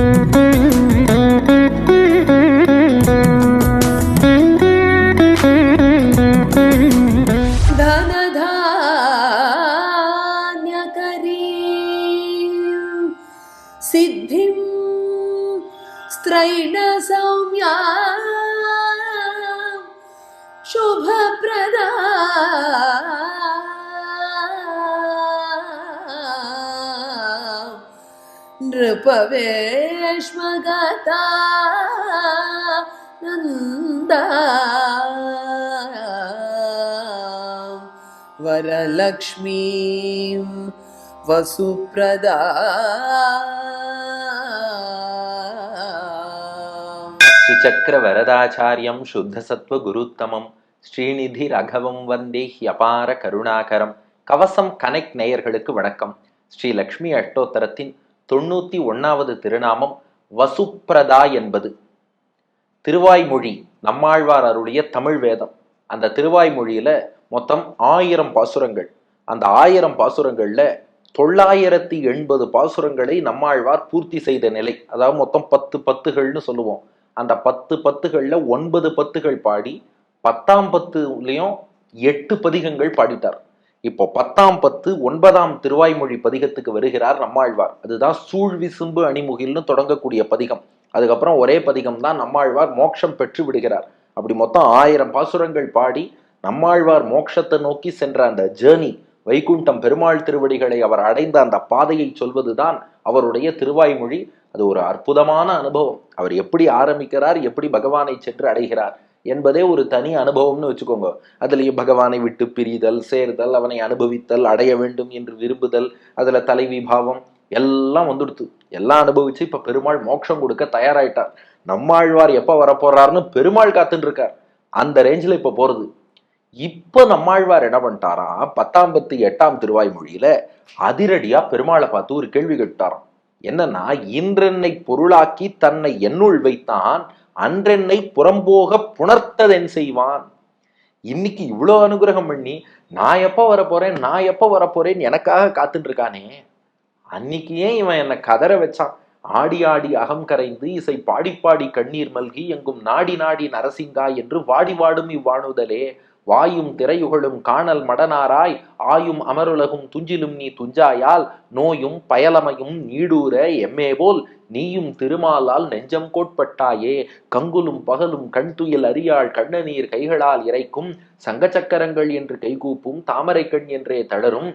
Mm-hmm. नृपवेश्मगता Nanda वरलक्ष्मीं वसुप्रदा சுச்சக்கர வரதாச்சாரியம் சுத்தசத்வ குருத்தமம் Srinidhi ரகவம் வந்தே ஹியபார கருணாகரம் கவசம் connect நேயர்களுக்கு வணக்கம் ஸ்ரீ லக்ஷ்மி அஷ்டோத்தரத்தின் தொண்ணூத்தி ஒன்னாவது திருநாமம் வசுப்பிரதா என்பது. திருவாய்மொழி நம்மாழ்வார் அருளிய தமிழ் வேதம். அந்த திருவாய்மொழியில மொத்தம் ஆயிரம் பாசுரங்கள். அந்த ஆயிரம் பாசுரங்கள்ல தொள்ளாயிரத்தி எண்பது பாசுரங்களை நம்மாழ்வார் பூர்த்தி செய்த நிலை. அதாவது மொத்தம் பத்து பத்துகள்னு சொல்லுவோம். அந்த பத்து பத்துகள்ல ஒன்பது பத்துகள் பாடி பத்தாம் பத்துலேயும் எட்டு பதிகங்கள் பாடிட்டார். இப்போ பத்தாம் பத்து ஒன்பதாம் திருவாய்மொழி பதிகத்துக்கு வருகிறார் நம்மாழ்வார். அதுதான் சூழ்விசும்பு அணிமுகில்னு தொடங்கக்கூடிய பதிகம். அதுக்கப்புறம் ஒரே பதிகம் தான் நம்மாழ்வார் மோட்சம் பெற்று விடுகிறார். அப்படி மொத்தம் ஆயிரம் பாசுரங்கள் பாடி நம்மாழ்வார் மோட்சத்தை நோக்கி சென்ற அந்த ஜேர்னி வைகுண்டம் பெருமாள் திருவடிகளை அவர் அடைந்த அந்த பாதையை சொல்வதுதான் அவருடைய திருவாய்மொழி. அது ஒரு அற்புதமான அனுபவம். அவர் எப்படி ஆரம்பிக்கிறார் எப்படி பகவானை சென்று அடைகிறார் என்பதே ஒரு தனி அனுபவம்னு வச்சுக்கோங்க. அதுலேயே பகவானை விட்டு பிரிதல் சேர்தல் அவனை அனுபவித்தல் அடைய வேண்டும் என்று விரும்புதல் அதில் தலைவி பாவம் எல்லாம் வந்துடுத்து. எல்லாம் அனுபவிச்சு இப்போ பெருமாள் மோட்சம் கொடுக்க தயாராயிட்டார். நம்மாழ்வார் எப்போ வரப்போறாருன்னு பெருமாள் காத்துன்னு இருக்கார் அந்த ரேஞ்சில் இப்போ போறது. இப்போ நம்மாழ்வார் என்ன பண்ணிட்டாராம் பத்தாம் பத்து எட்டாம் திருவாய்மொழியில அதிரடியா பெருமாளை பார்த்து ஒரு கேள்வி கேட்டாராம். என்னன்னா இன்றென்னை பொருளாக்கி தன்னை என்னுள் வைத்தான் அன்றென்னை புறம்போக புணர்த்ததென் செய்வான். இன்னைக்கு இவ்வளோ அனுகிரகம் பண்ணி நான் எப்போ வரப்போறேன் நான் எப்போ வரப்போறேன்னு எனக்காக காத்துட்டு இருக்கானே அன்னைக்கு ஏன் இவன் என்னை கதற வச்சான்? ஆடி ஆடி அகம் கரைந்து இசை பாடி பாடி கண்ணீர் மல்கி எங்கும் நாடி நாடி நரசிங்கா என்று வாடி வாடும் இவ்வாணுதலே வாயும் திரையுகளும் காணல் மடனாராய் ஆயும் அமருலகும் துஞ்சிலும் நீ துஞ்சாயால் நோயும் பயலமையும் நீடூர எம்மே போல் நீயும் திருமாலால் நெஞ்சம் கோட்பட்டாயே கங்குலும் பகலும் கண் துயில் அறியாள் கண்ணநீர் கைகளால் இறைக்கும் சங்கச்சக்கரங்கள் என்று கைகூப்பும் தாமரை கண் என்றே தளரும்.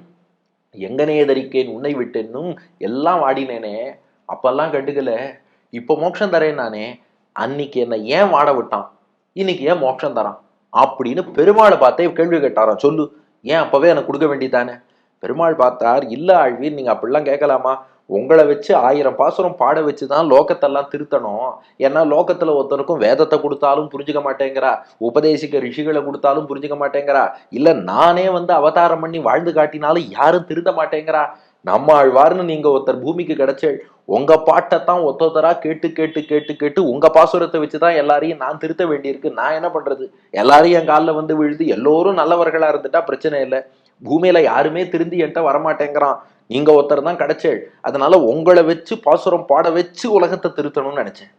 எங்கனே தரிக்கேன் உன்னை விட்டென்னும் எல்லாம் வாடினேனே அப்பெல்லாம் கண்டுக்கல இப்போ மோட்சம் தரேன் நானே அன்னைக்கு என்னை ஏன் வாட விட்டான்? இன்னைக்கு ஏன் மோட்சம் தரான்? அப்படின்னு பெருமாளை பார்த்தே கேள்வி கேட்டாராம். சொல்லு ஏன் அப்பவே எனக்கு கொடுக்க வேண்டியதானே பெருமாள் பார்த்தார் இல்ல ஆழ்வீர் நீங்க அப்படிலாம் கேட்கலாமா? உங்களை வச்சு ஆயிரம் பாசுரம் பாட வச்சு தான் லோகத்தெல்லாம் திருத்தணும். ஏன்னா லோகத்துல ஒருத்தருக்கும் வேதத்தை கொடுத்தாலும் புரிஞ்சுக்க மாட்டேங்கிறா. உபதேசிக்க ரிஷிகளை கொடுத்தாலும் புரிஞ்சுக்க மாட்டேங்கிறா. இல்ல நானே வந்து அவதாரம் பண்ணி வாழ்ந்து காட்டினாலும் யாரும் திருந்த மாட்டேங்கிறா. நம்ம ஆழ்வார்னு நீங்க ஒருத்தர் பூமிக்கு கிடைச்சல் உங்க பாட்டைத்தான் ஒத்தொத்தரா கேட்டு கேட்டு கேட்டு கேட்டு உங்க பாசுரத்தை வச்சுதான் எல்லாரையும் நான் திருத்த வேண்டியிருக்கு. நான் என்ன பண்றது? எல்லாரையும் என் காலில் வந்து விழுது எல்லோரும் நல்லவர்களா இருந்துட்டா பிரச்சனை இல்லை. பூமியில யாருமே திருந்தி என்கிட்ட வரமாட்டேங்கிறான். நீங்க ஒருத்தர் தான் கிடைச்சல் அதனால உங்களை வச்சு பாசுரம் பாட வச்சு உலகத்தை திருத்தணும்னு நினைச்சேன்.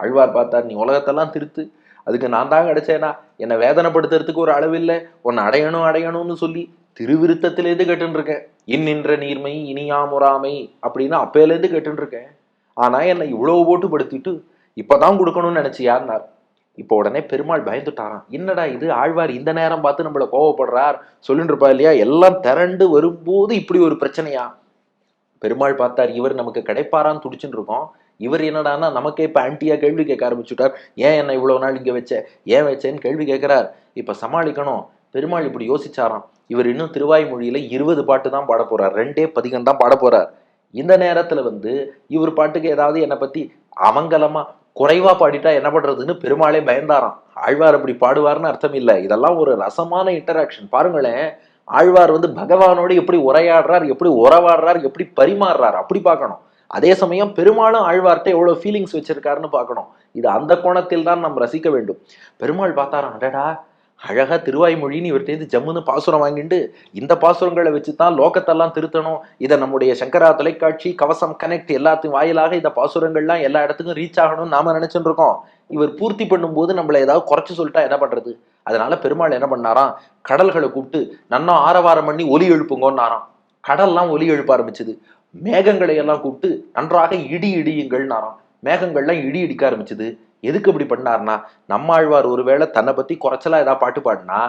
அழ்வார் பார்த்தார் நீ உலகத்தெல்லாம் திருத்து. அதுக்கு நான் தான் கிடைச்சேனா? என்னை வேதனைப்படுத்துறதுக்கு ஒரு அளவு இல்லை. உன்னை அடையணும் அடையணும்னு சொல்லி திருவிருத்தத்திலேருந்து கேட்டுன்னு இருக்கேன் இன்னின்ற நீர்மை இனியாமுறாமை அப்படின்னு அப்பையிலேருந்து கேட்டுருக்கேன் ஆனால் என்னை இவ்வளவு போட்டு படுத்திட்டு இப்போதான் கொடுக்கணும்னு நினைச்சியார்னார் இப்போ உடனே பெருமாள் பயந்துட்டாராம். என்னடா இது ஆழ்வார் இந்த நேரம் பார்த்து நம்மள கோவப்படுறார் சொல்லிட்டு இருப்பா இல்லையா? எல்லாம் திரண்டு வரும்போது இப்படி ஒரு பிரச்சனையா? பெருமாள் பார்த்தார் இவர் நமக்கு கிடைப்பாரான்னு துடிச்சுட்டு இருக்கோம் இவர் என்னடானா நமக்கே இப்போ ஆன்டியா கேள்வி கேட்க ஆரம்பிச்சுட்டார். ஏன் என்ன இவ்வளவு நாள் இங்க வச்ச ஏன் வச்சேன்னு கேள்வி கேட்கிறார். இப்ப சமாளிக்கணும். பெருமாள் இப்படி யோசிச்சாராம். இவர் இன்னும் திருவாய்மொழியில் இருபது பாட்டு தான் பாட போகிறார் ரெண்டே பதிகம் தான் பாட போகிறார் இந்த நேரத்தில் வந்து இவர் பாட்டுக்கு ஏதாவது என்னை பற்றி அமங்கலமா குறைவாக பாடிட்டா என்ன பண்ணுறதுன்னு பெருமாளே பயந்தாராம். ஆழ்வார் அப்படி பாடுவார்னு அர்த்தம் இல்லை. இதெல்லாம் ஒரு ரசமான இன்டராக்ஷன் பாருங்களேன். ஆழ்வார் வந்து பகவானோடு எப்படி உரையாடுறார் எப்படி உறவாடுறார் எப்படி பரிமாறுறார் அப்படி பார்க்கணும். அதே சமயம் பெருமாளும் ஆழ்வார்கிட்ட எவ்வளோ ஃபீலிங்ஸ் வச்சிருக்காருன்னு பார்க்கணும். இது அந்த கோணத்தில் தான் நாம் ரசிக்க வேண்டும். பெருமாள் பார்த்தாராம் அடடா! அழகாக திருவாய்மொழின்னு இவர்கிட்ட ஜம்முன்னு பாசுரம் வாங்கிட்டு இந்த பாசுரங்களை வச்சு தான் லோகத்தெல்லாம் திருத்தணும். இதை நம்முடைய சங்கரா தொலைக்காட்சி கவசம் கனெக்ட் எல்லாத்தையும் வாயிலாக இந்த பாசுரங்கள்லாம் எல்லா இடத்துக்கும் ரீச் ஆகணும்னு நாம நினைச்சுட்டு இருக்கோம் இவர் பூர்த்தி பண்ணும்போது நம்மளை ஏதாவது குறைச்சி சொல்லிட்டா என்ன பண்றது? அதனால பெருமாள் என்ன பண்ணாராம்? கடல்களை கூப்பிட்டு நன்னா ஆரவாரம் பண்ணி ஒலி எழுப்புங்கன்னாராம். கடல்லாம் ஒலி எழுப்ப ஆரம்பிச்சது. மேகங்களை எல்லாம் கூப்பிட்டு நன்றாக இடி இடியுங்கள்னாராம். மேகங்கள்லாம் இடி இடிக்க ஆரம்பிச்சது. எதுக்கு இப்படி பண்ணார்னா நம்மாழ்வார் ஒருவேளை தன்னை பத்தி குறைச்சலா ஏதாவது பாட்டு பாடினா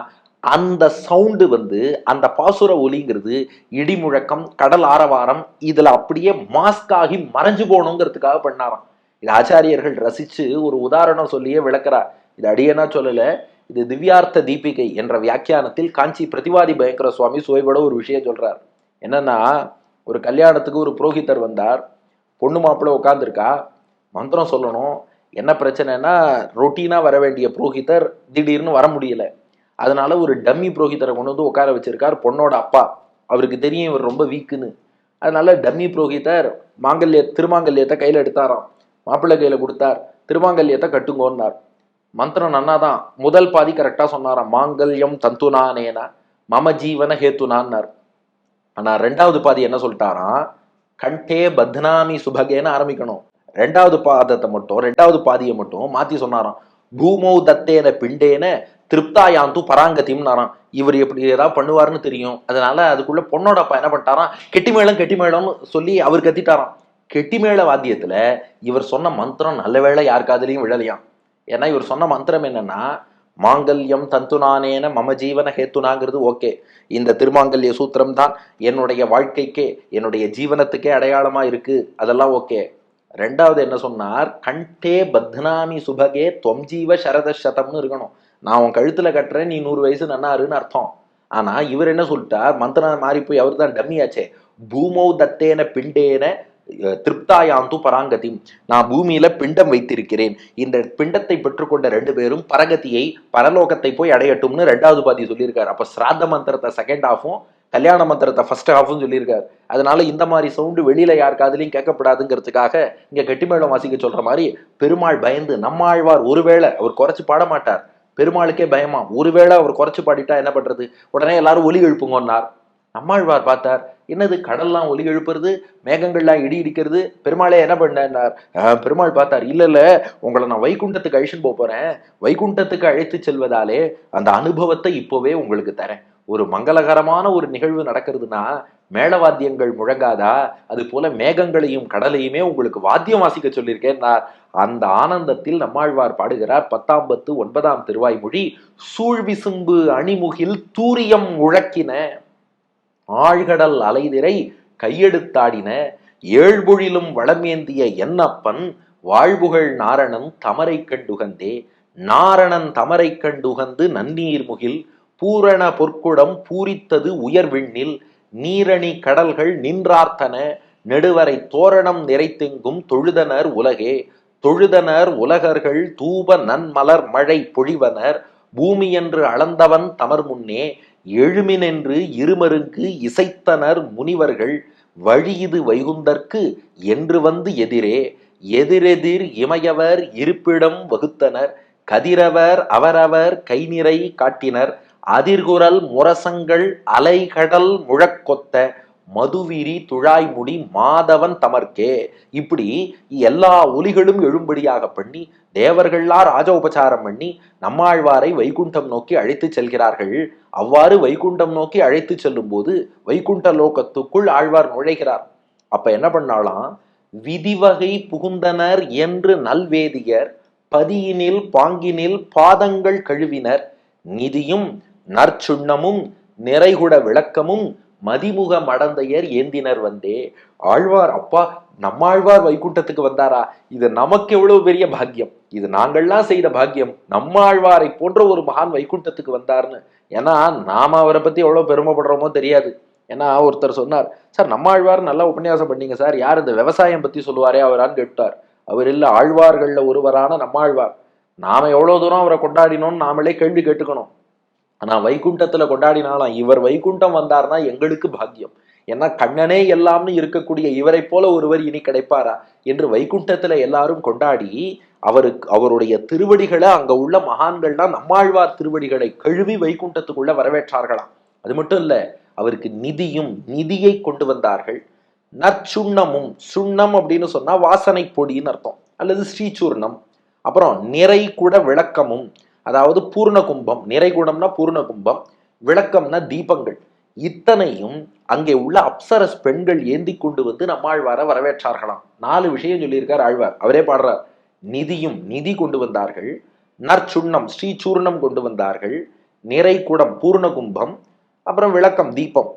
அந்த சவுண்டு வந்து அந்த பாசுர ஒலிங்கிறது இடி முழக்கம் கடல் ஆரவாரம் இதுல அப்படியே மாஸ்க் ஆகி மறைஞ்சு போகணுங்கிறதுக்காக பண்ணாராம். இது ஆச்சாரியர்கள் ரசிச்சு ஒரு உதாரணம் சொல்லியே விளக்குறார். இது அடியனா சொல்லல இது திவ்யார்த்த தீபிகை என்ற வியாக்கியானத்தில் காஞ்சி பிரதிவாதி பயங்கர சுவாமி சுவைபட ஒரு விஷயம் சொல்றார். என்னன்னா ஒரு கல்யாணத்துக்கு ஒரு புரோகிதர் வந்தார். பொண்ணு மாப்பிள்ளை உட்காந்துருக்கா மந்திரம் சொல்லணும். என்ன பிரச்சனைனா ரொட்டீனாக வர வேண்டிய புரோகிதர் திடீர்னு வர முடியல. அதனால ஒரு டம்மி புரோகிதரை கொண்டு வந்து உட்கார வச்சிருக்கார் பொண்ணோட அப்பா. அவருக்கு தெரியும் இவர் ரொம்ப வீக்குன்னு. அதனால டம்மி புரோகிதர் மாங்கல்ய திருமாங்கல்யத்தை கையில் எடுத்தாராம். மாப்பிள்ளை கையில் கொடுத்தார். திருமாங்கல்யத்தை கட்டுங்கோன்னார். மந்திரம் நன்னாதான். முதல் பாதி கரெக்டாக சொன்னாராம். மாங்கல்யம் தந்துனானேனா மம ஜீவன ஹேத்துனான்னார். ஆனால் ரெண்டாவது பாதி என்ன சொல்லிட்டாராம்? கண்டே பத்னாமி சுபகேன்னு ஆரம்பிக்கணும். ரெண்டாவது பாதத்தை மட்டும் ரெண்டாவது பாதியை மட்டும் மாத்தி சொன்னாராம். பூமௌ தத்தேன பிண்டேன திருப்தாயாந்து பராங்கதிம்னாராம். இவர் எப்படி ஏதாவது பண்ணுவாருன்னு தெரியும். அதனால அதுக்குள்ள பொண்ணோட அப்பா என்ன பண்ணிட்டாராம்? கெட்டிமேளம் கெட்டிமேளம்னு சொல்லி அவர் கத்திட்டாராம். கெட்டிமேள வாத்தியத்துல இவர் சொன்ன மந்திரம் நல்ல வேளை யார் விழலையாம். ஏன்னா இவர் சொன்ன மந்திரம் என்னன்னா மாங்கல்யம் தந்துனானேன மம ஜீவன ஹேத்துனாங்கிறது ஓகே. இந்த திருமாங்கல்ய சூத்திரம் தான் என்னுடைய வாழ்க்கைக்கே என்னுடைய ஜீவனத்துக்கே அடையாளமா இருக்கு. அதெல்லாம் ஓகே. ரெண்டாவது என்ன சொன்னார்? கண்டே பத்னாமி சுபகே தொம் ஜீவ சரத சதம்னு இருக்கணும். நான் உன் கழுத்துல கட்டுறேன் நீ நூறு வயசு நன்னாருன்னு அர்த்தம். ஆனா இவர் என்ன சொல்லிட்டார்? மந்திரம் மாறி போய் அவர் தான் டம்மியாச்சே பூமௌ தத்தேன பிண்டேன திருப்தாயாந்து பராங்கதி. நான் பூமியில பிண்டம் வைத்திருக்கிறேன். இந்த பிண்டத்தை பெற்றுக்கொண்ட ரெண்டு பேரும் பரகதியை பரலோகத்தை போய் அடையட்டும்னு ரெண்டாவது பாதி சொல்லியிருக்காரு. அப்ப சிராத்த மந்திரத்தை செகண்ட் ஆஃபும் கல்யாண மந்திரத்தை ஃபர்ஸ்ட் ஹாஃப்னு சொல்லியிருக்காரு. அதனால இந்த மாதிரி சவுண்டு வெளியில யார் காதுலயும் கேட்கப்படாதுங்கிறதுக்காக இங்க கெட்டிமேளம் வாசிக்க சொல்ற மாதிரி பெருமாள் பயந்து நம்மாழ்வார் ஒருவேளை அவர் குறைச்சு பாட மாட்டார். பெருமாளுக்கே பயமா? ஒருவேளை அவர் குறைச்சு பாடிட்டா என்ன பண்றது? உடனே எல்லாரும் ஒலி எழுப்புங்கன்னார். நம்மாழ்வார் பார்த்தார் என்னது கடல்லாம் ஒலி எழுப்புறது? மேகங்கள்லாம் இடி இடிக்கிறது? பெருமாளே என்ன பண்ணார் பெருமாள் பார்த்தார் இல்ல இல்ல உங்களை நான் வைகுண்டத்துக்கு அழிச்சுன்னு போக போறேன். வைகுண்டத்துக்கு அழைத்து செல்வதாலே அந்த அனுபவத்தை இப்போவே உங்களுக்கு தரேன். ஒரு மங்களகரமான ஒரு நிகழ்வு நடக்கிறதுனா மேளவாத்தியங்கள் முழங்காதா? அது போல மேகங்களையும் கடலையுமே உங்களுக்கு வாத்தியம் வாசிக்க சொல்லியிருக்கேன் அந்த ஆனந்தத்தில் நம்மாழ்வார் பாடுகிறார் பத்தாம் பத்து ஒன்பதாம் திருவாய்மொழி சூழ்விசும்பு அணிமுகில் தூரியம் முழக்கின ஆழ்கடல் அலைதிரை கையெடுத்தாடின ஏழ்பொழிலும் வளமேந்திய என்னப்பன் வாழ்புகழ் நாரணன் தமரை கண்டுகந்தே நாரணன் தமரை கண்டுகந்து நன்னீர் முகில் பூரண பொற்குடம் பூரித்தது உயர்விண்ணில் நீரணி கடல்கள் நின்றார்த்தன நெடுவரை தோரணம் நிறைத்தெங்கும் தொழுதனர் உலகே தொழுதனர் உலகர்கள் தூப நன்மலர் மழை பொழிவனர் பூமியென்று அளந்தவன் தமர் முன்னே எழுமினென்று இருமருக்கு இசைத்தனர் முனிவர்கள் வழியிது வைகுந்தற்கு என்று வந்து எதிரே எதிரெதிர் இமையவர் இருப்பிடம் வகுத்தனர் கதிரவர் அவரவர் கைநிறை காட்டினர் அதிர்குரல் முரசங்கள் அலைகடல் முழக்கொத்த மதுவிரி துழாய்முடி மாதவன் தமர்க்கே. இப்படி எல்லா ஒலிகளும் எழும்படியாக பண்ணி தேவர்கள்லாம் ராஜோபச்சாரம் பண்ணி நம்மாழ்வாரை வைகுண்டம் நோக்கி அழைத்து செல்கிறார்கள். அவ்வாறு வைகுண்டம் நோக்கி அழைத்து செல்லும் போது வைகுண்ட லோகத்துக்குள் ஆழ்வார் நுழைகிறார். அப்ப என்ன பண்ணாலாம்? விதிவகை புகுந்தனர் என்று நல்வேதியர் பதியினில் பாங்கினில் பாதங்கள் கழுவினர். நிதியும் நற்சுண்ணமும் நிறைகுட விளக்கமும் மதிமுக மடந்தையர் ஏந்தினர் வந்தே. ஆழ்வார் அப்பா நம்மாழ்வார் வைகுண்டத்துக்கு வந்தாரா? இது நமக்கு எவ்வளவு பெரிய பாக்கியம். இது நாங்கள்லாம் செய்த பாக்கியம். நம்மாழ்வாரை போன்ற ஒரு மகான் வைகுண்டத்துக்கு வந்தார்னு. ஏன்னா நாம அவரை பத்தி எவ்வளவு பெருமைப்படுறோமோ தெரியாது. ஏன்னா ஒருத்தர் சொன்னார் சார் நம்மாழ்வார் நல்லா உபன்யாசம் பண்ணீங்க சார். யார் இந்த விவசாயம் பத்தி சொல்லுவாரே அவரான்னு கேட்டார். அவர் இல்ல ஆழ்வார்கள்ல ஒருவரான நம்மாழ்வார். நாம எவ்வளவு தூரம் அவரை கொண்டாடினோம்னு நாமளே கேள்வி கேட்டுக்கணும். ஆனா வைகுண்டத்துல கொண்டாடினாலும் இவர் வைகுண்டம் வந்தார்னா எங்களுக்கு பாக்கியம். ஏன்னா கண்ணனே எல்லாம்னு இருக்கக்கூடிய இவரை போல ஒருவர் இனி கிடைப்பாரா என்று வைகுண்டத்துல எல்லாரும் கொண்டாடி அவருக்கு அவருடைய திருவடிகளை அங்க உள்ள மகான்கள்லாம் நம்மாழ்வார் திருவடிகளை கழுவி வைகுண்டத்துக்குள்ள வரவேற்றார்களாம். அது மட்டும் இல்ல அவருக்கு நிதியும் நிதியை கொண்டு வந்தார்கள். நற்சுண்ணமும் சுண்ணம் அப்படின்னு சொன்னா வாசனை பொடின்னு அர்த்தம். அல்லது ஸ்ரீசூர்ணம். அப்புறம் நிறை கூட விளக்கமும். அதாவது பூர்ண கும்பம் நிறைகுணம்னா பூர்ண கும்பம் விளக்கம்னா தீபங்கள். இத்தனையும் அங்கே உள்ள அப்சரஸ் பெண்கள் ஏந்தி கொண்டு வந்து நம்மாழ்வார வரவேற்றார்களாம். நாலு விஷயம் சொல்லியிருக்கார் ஆழ்வார். அவரே பாடுறார். நிதியும் நிதி கொண்டு வந்தார்கள். நற்சுண்ணம் ஸ்ரீசூர்ணம் கொண்டு வந்தார்கள். நிறைகுடம் பூர்ண கும்பம் அப்புறம் விளக்கம் தீபம்.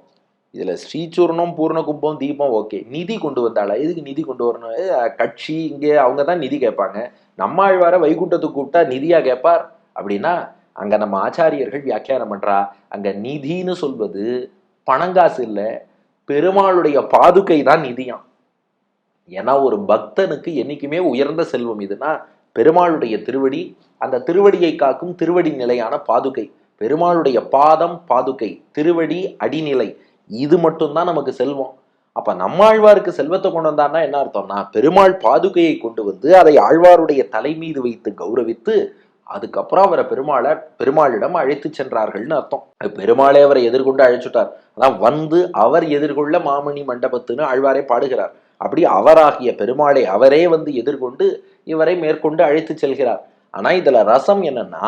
இதில் ஸ்ரீசூர்ணம் பூர்ண கும்பம் தீபம் ஓகே. நிதி கொண்டு வந்தாளா? எதுக்கு நிதி கொண்டு வரணும்? கட்சி இங்கே அவங்க தான் நிதி கேட்பாங்க. நம்மாழ்வார வைகுண்டத்துக்கு கூப்பிட்டா நிதியாக கேட்பார்? அப்படின்னா அங்கே நம்ம ஆச்சாரியர்கள் வியாக்கியானம் பண்ணுறா அங்கே நிதின்னு சொல்வது பணங்காசு இல்லை பெருமாளுடைய பாதுகை தான் நிதியாம். ஏன்னா ஒரு பக்தனுக்கு என்னைக்குமே உயர்ந்த செல்வம் இதுனா பெருமாளுடைய திருவடி அந்த திருவடியை காக்கும் திருவடி நிலையான பாதுகை. பெருமாளுடைய பாதம் பாதுகை திருவடி அடிநிலை இது மட்டும்தான் நமக்கு செல்வம். அப்ப நம்மாழ்வாருக்கு செல்வத்தை கொண்டு வந்தான்னா என்ன அர்த்தம்னா பெருமாள் பாதுகையை கொண்டு வந்து அதை ஆழ்வாருடைய தலை மீது வைத்து கௌரவித்து அதுக்கப்புறம் அவரை பெருமாளை பெருமாளிடம் அழைத்து சென்றார்கள்னு அர்த்தம். பெருமாளே அவரை எதிர்கொண்டு அழைச்சுட்டார். அதான் வந்து அவர் எதிர்கொள்ள மாமணி மண்டபத்துன்னு ஆழ்வாரே பாடுகிறார். அப்படி அவராகிய பெருமாளை அவரே வந்து எதிர்கொண்டு இவரை மேற்கொண்டு அழைத்து செல்கிறார். ஆனா இதுல ரசம் என்னன்னா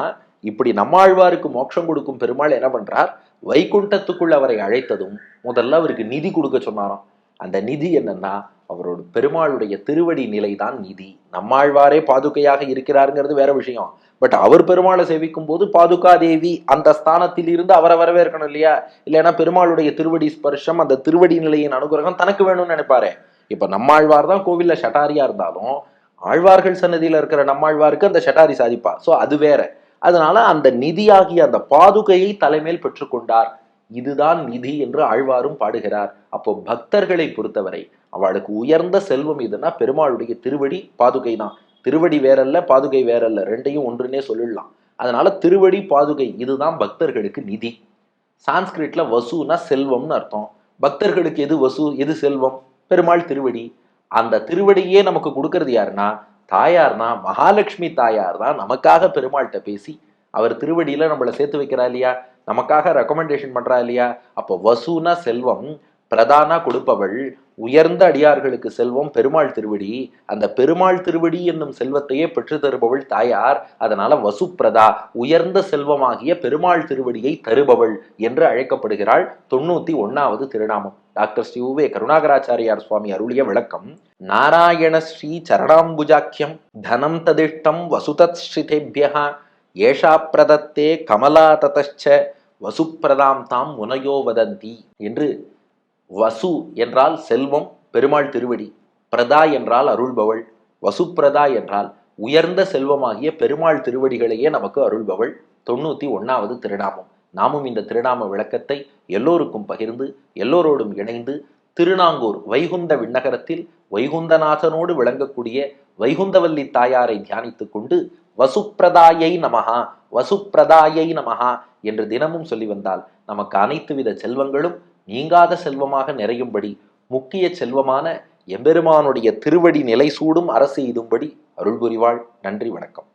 இப்படி நம்மாழ்வாருக்கு மோட்சம் கொடுக்கும் பெருமாள் என்ன பண்றார்? வைகுண்டத்துக்குள் அவரை அழைத்ததும் முதல்ல அவருக்கு நிதி கொடுக்க சொன்னாராம். அந்த நிதி என்னன்னா அவரோட பெருமாளுடைய திருவடி நிலைதான் நிதி. நம்மாழ்வாரே பாதுகையாக இருக்கிறாருங்கிறது வேற விஷயம். பட் அவர் பெருமாளை சேவிக்கும் போது பாதுகா தேவி அந்த ஸ்தானத்தில் இருந்து அவரை வரவேற்கணும் இல்லையா? இல்லைன்னா பெருமாளுடைய திருவடி ஸ்பர்ஷம் அந்த திருவடி நிலையின் அனுகிரகம் தனக்கு வேணும்னு நினைப்பாரு. இப்ப நம்மாழ்வார் தான் கோவில்ல ஷட்டாரியா இருந்தாலும் ஆழ்வார்கள் சன்னதியில இருக்கிற நம்மாழ்வாருக்கு அந்த ஷட்டாரி சாதிப்பா. சோ அது வேற. அதனால அந்த நிதியாகிய அந்த பாதுகையை தலைமையில் பெற்றுக்கொண்டார். இதுதான் நிதி என்று ஆழ்வாரும் பாடுகிறார். அப்போ பக்தர்களை பொறுத்தவரை அவளுக்கு உயர்ந்த செல்வம் இதுனா பெருமாளுடைய திருவடி பாதுகை தான். திருவடி வேறல்ல பாதுகை வேறல்ல ரெண்டையும் ஒன்றுனே சொல்லிடலாம். அதனால திருவடி பாதுகை இதுதான் பக்தர்களுக்கு நிதி. சான்ஸ்கிரிட்ல வசுனா செல்வம்னு அர்த்தம். பக்தர்களுக்கு எது வசு எது செல்வம்? பெருமாள் திருவடி. அந்த திருவடியே நமக்கு கொடுக்கறது யாருன்னா தாயார்னா மகாலட்சுமி தாயார் தான் நமக்காக பெருமாள்கிட்ட பேசி அவர் திருவடியில நம்மளை சேர்த்து வைக்கிறா இல்லையா? நமக்காக ரெக்கமெண்டேஷன் பண்றா இல்லையா? அப்போ வசூனா செல்வம் பிரதானா கொடுப்பவள் உயர்ந்த அடியார்களுக்கு செல்வம் பெருமாள் திருவடி. அந்த பெருமாள் திருவடி என்னும் செல்வத்தையே பெற்று தருபவள் தாயார். அதனால வசுப்பிரதா உயர்ந்த செல்வமாகிய பெருமாள் திருவடியை தருபவள் என்று அழைக்கப்படுகிறாள் தொண்ணூத்தி ஒன்னாவது திருநாமம். டாக்டர் ஸ்ரீ உவே கருணாகராச்சாரியார் சுவாமி அருளிய விளக்கம் நாராயண ஸ்ரீ சரணாம்புஜாக்கியம் தனம் ததிஷ்டம் வசுதத் ஸ்ரிதேபியா ஏஷா பிரதத்தே கமலா ததச்ச வசுப்பிரதாம் தாம் முனையோ வதந்தி என்று வசு என்றால் செல்வம் பெருமாள் திருவடி பிரதா என்றால் அருள்பவள் வசுப்பிரதா என்றால் உயர்ந்த செல்வமாகிய பெருமாள் திருவடிகளையே நமக்கு அருள்பவள். தொண்ணூத்தி ஒன்னாவது திருநாமம். நாமும் இந்த திருநாம விளக்கத்தை எல்லோருக்கும் பகிர்ந்து எல்லோரோடும் இணைந்து திருநாங்கூர் வைகுந்த விண்ணகரத்தில் வைகுந்தநாதனோடு விளங்கக்கூடிய வைகுந்தவல்லி தாயாரை தியானித்துக் கொண்டு வசுப்பிரதாயை நமகா வசுப்பிரதாயை நமகா என்று தினமும் சொல்லி வந்தால் நமக்கு அனைத்து வித செல்வங்களும் நீங்காத செல்வமாக நிறையும்படி முக்கிய செல்வமான எம்பெருமானுடைய திருவடி நிலை சூடும் அரசு இதும்படி அருள் புரிவாள் நன்றி வணக்கம்.